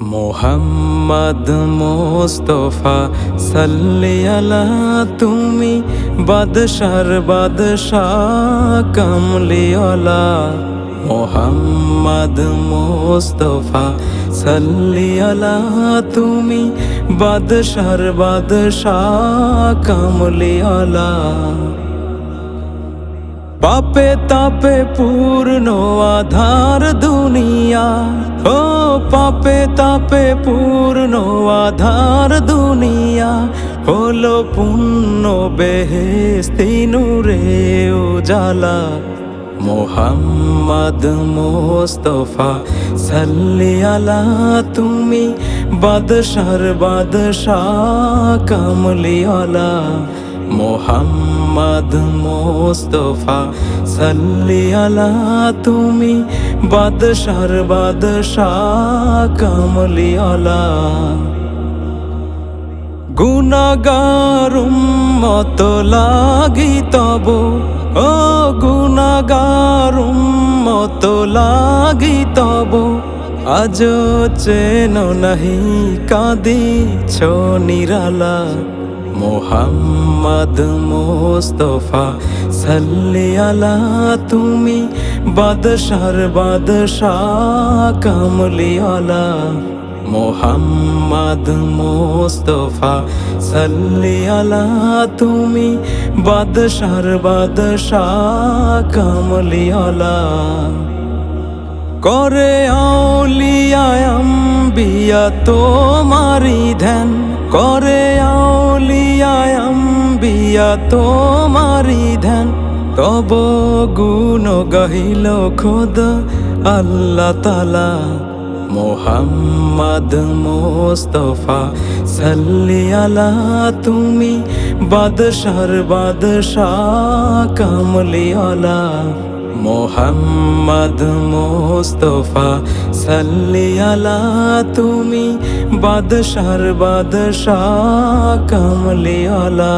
মোহাম্মদ মোস্তফা, সাল্লি আলা তুমি, বাদশার বাদশাহ, কামলিওয়ালা। মোহাম্মদ মোস্তফা, সাল্লি আলা তুমি, বাদশার বাদশাহ, কামলিওয়ালা। পাপে তাপে পূর্ণ আধার দুনিয়া পাপে তাপে পূর্ণ আধার দুনিয়া হলো পুণ্য বেহেস্তি নূরে উজালা। মোহাম্মদ মোস্তফা সাল্লি আলা, তুমি বাদশার বাদশাহ কামলিওয়ালা মোহাম্মদ মোস্তফা সাল্লি আলা তুমি, বাদশার বাদশাহ কামলিওয়ালা গুণাগারুম মত লাগি তব, ও গুণাগারুম মত লাগি তব। আজ চেন নাহি, কাঁদিছ নিরালা। মোহাম্মদ মোস্তফা, সাল্লি আলা তুমি, বাদশার বাদশাহ কামলিওয়ালা মোহাম্মদ মোস্তফা, সাল্লি আলা তুমি, বাদশার বাদশাহ কামলিওয়ালা করে আউলিয়ায়াম বিয়া তোমারি ধ্যান। করে আউলিয়ায়াম বিয়া তোমারি ধ্যান, তব গুণ গাহিল খোদ আল্লাহ তালা মোহাম্মদ মোস্তফা সাল্লি আলা, তুমি বাদশার বাদশাহ কামলিওয়ালা মোহাম্মদ মোস্তফা সাল্লি আলা, তুমি বাদশার বাদশাহ কামলিওয়ালা